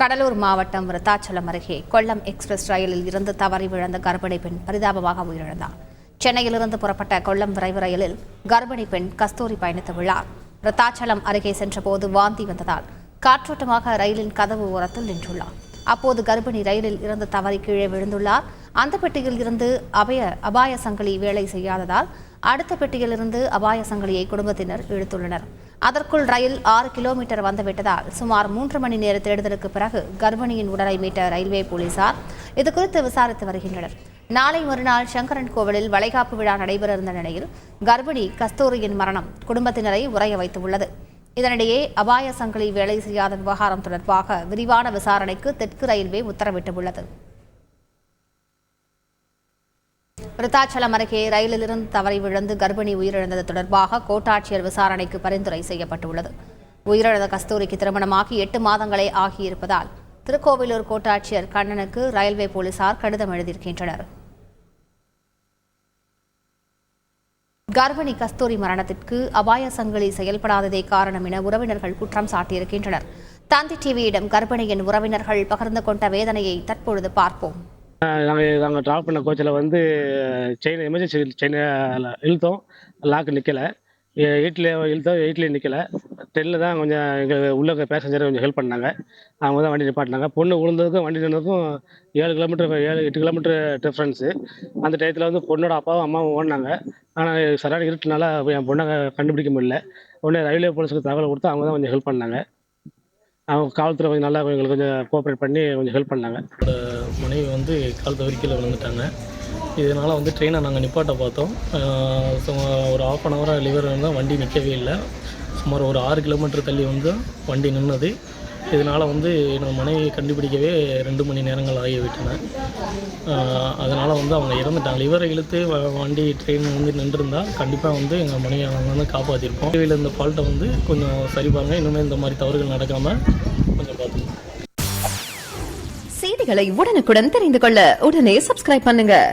கடலூர் மாவட்டம் விருத்தாச்சலம் அருகே கொல்லம் எக்ஸ்பிரஸ் ரயிலில் இருந்து தவறி விழுந்த கர்ப்பிணி பெண் பரிதாபமாக உயிரிழந்தார். சென்னையிலிருந்து புறப்பட்ட கொல்லம் விரைவு ரயிலில் கர்ப்பிணி பெண் கஸ்தூரி பயணித்துள்ளார் விருத்தாச்சலம் அருகே சென்றபோது வாந்தி வந்ததால் காற்றோட்டமாக ரயிலின் கதவு ஓரத்தில் நின்றுள்ளார். அப்போது கர்ப்பிணி ரயிலில் இருந்து தவறி கீழே விழுந்துள்ளார். அந்த பெட்டியில் இருந்து அபய அபாய சங்கிலி வேலை செய்யாததால் அடுத்த பெட்டியில் இருந்து அபாய சங்கிலியை குடும்பத்தினர் இழுத்துள்ளனர். அதற்குள் ரயில் ஆறு கிலோமீட்டர் வந்துவிட்டதால் சுமார் மூன்று மணி நேர தேடுதலுக்கு பிறகு கர்ப்பிணியின் உடலை மீட்ட ரயில்வே போலீசார் இதுகுறித்து விசாரித்து வருகின்றனர். நாளை மறுநாள் சங்கரன் கோவிலில் வளைகாப்பு விழா நடைபெற இருந்த நிலையில் கர்ப்பிணி கஸ்தூரியின் மரணம் குடும்பத்தினரை உறைய வைத்துள்ளது. இதனிடையே அபாய சங்கிலி வேலை செய்யாத விவகாரம் தொடர்பாக விரிவான விசாரணைக்கு தெற்கு ரயில்வே உத்தரவிட்டுள்ளது. விருத்தாச்சலம் அருகே ரயிலிலிருந்து தவறி விழுந்து கர்ப்பிணி உயிரிழந்தது தொடர்பாக கோட்டாட்சியர் விசாரணைக்கு பரிந்துரை செய்யப்பட்டுள்ளது. உயிரிழந்த கஸ்தூரிக்கு திருமணமாகி எட்டு மாதங்களே ஆகியிருப்பதால் திருக்கோவிலூர் கோட்டாட்சியர் கண்ணனுக்கு ரயில்வே போலீசார் கடிதம் எழுதியிருக்கின்றனர். கர்ப்பிணி கஸ்தூரி மரணத்திற்கு அபாய சங்கிலி செயல்படாததே காரணம் என உறவினர்கள் குற்றம் சாட்டியிருக்கின்றனர். தந்தி டிவியிடம் கர்ப்பிணியின் உறவினர்கள் பகிர்ந்து கொண்ட வேதனையை தற்பொழுது பார்ப்போம். நாங்கள் நாங்கள் ட்ராப் பண்ண கோச்சில் வந்து செயின் எமர்ஜென்சி செயினை இழுத்தோம். லாக்கு நிற்கலை எயிட்டில் இழுத்தோம் எயிட்லேயும் நிற்கலை டென்னில் தான் கொஞ்சம் எங்கள் உள்ள பேசஞ்சர் கொஞ்சம் ஹெல்ப் பண்ணாங்க. அவங்க தான் வண்டி நிப்பாட்டினாங்க. பொண்ணு விழுந்ததுக்கும் வண்டி நின்றதுக்கும் ஏழு கிலோமீட்டர் ஏழு எட்டு கிலோமீட்டர் டிஃப்ரென்ஸு அந்த டயத்தில் வந்து பொண்ணோட அப்பாவும் அம்மாவும் ஓடினாங்க. ஆனால் சரியான இருட்டுனால என் பொண்ணை கண்டுபிடிக்க முடியல. உடனே ரயில்வே போலீஸுக்கு தகவல் கொடுத்து அவங்க தான் கொஞ்சம் ஹெல்ப் பண்ணாங்க. அவங்க காவல்துறை கொஞ்சம் நல்லா எங்களுக்கு கொஞ்சம் கோஆப்ரேட் பண்ணி கொஞ்சம் ஹெல்ப் பண்ணாங்க. மனைவி வந்து கால் தவறி கீழே விழுந்துட்டாங்க. இதனால் வந்து ட்ரெயினை நாங்கள் நிப்பாட்ட பார்த்தோம். ஒரு ஆஃப் அன் ஹவராக லிவர் இருந்தால் வண்டி நிற்கவே இல்லை. சுமார் ஒரு ஆறு கிலோமீட்டர் தள்ளி வந்து வண்டி நின்னது. இதனால் வந்து என்னோட மனைவியை கண்டுபிடிக்கவே ரெண்டு மணி நேரங்கள் ஆகிவிட்டன. அதனால் வந்து அவங்க இறந்துட்டாங்க. லிவரை இழுத்து வ- வண்டி ட்ரெயின் வந்து நின்றுருந்தா கண்டிப்பாக வந்து எங்கள் மனைவியை அவங்க வந்து காப்பாற்றிருப்போம் டிவியில் இந்த ஃபால்ட்டை வந்து கொஞ்சம் சரி பாருங்க. இன்னுமே இந்த மாதிரி தவறுகள் நடக்காமல் கொஞ்சம் பார்த்துக்கோங்க செய்திகளை உடனுக்குடன் தெரிந்து கொள்ள உடனே சப்ஸ்கிரைப் பண்ணுங்கள்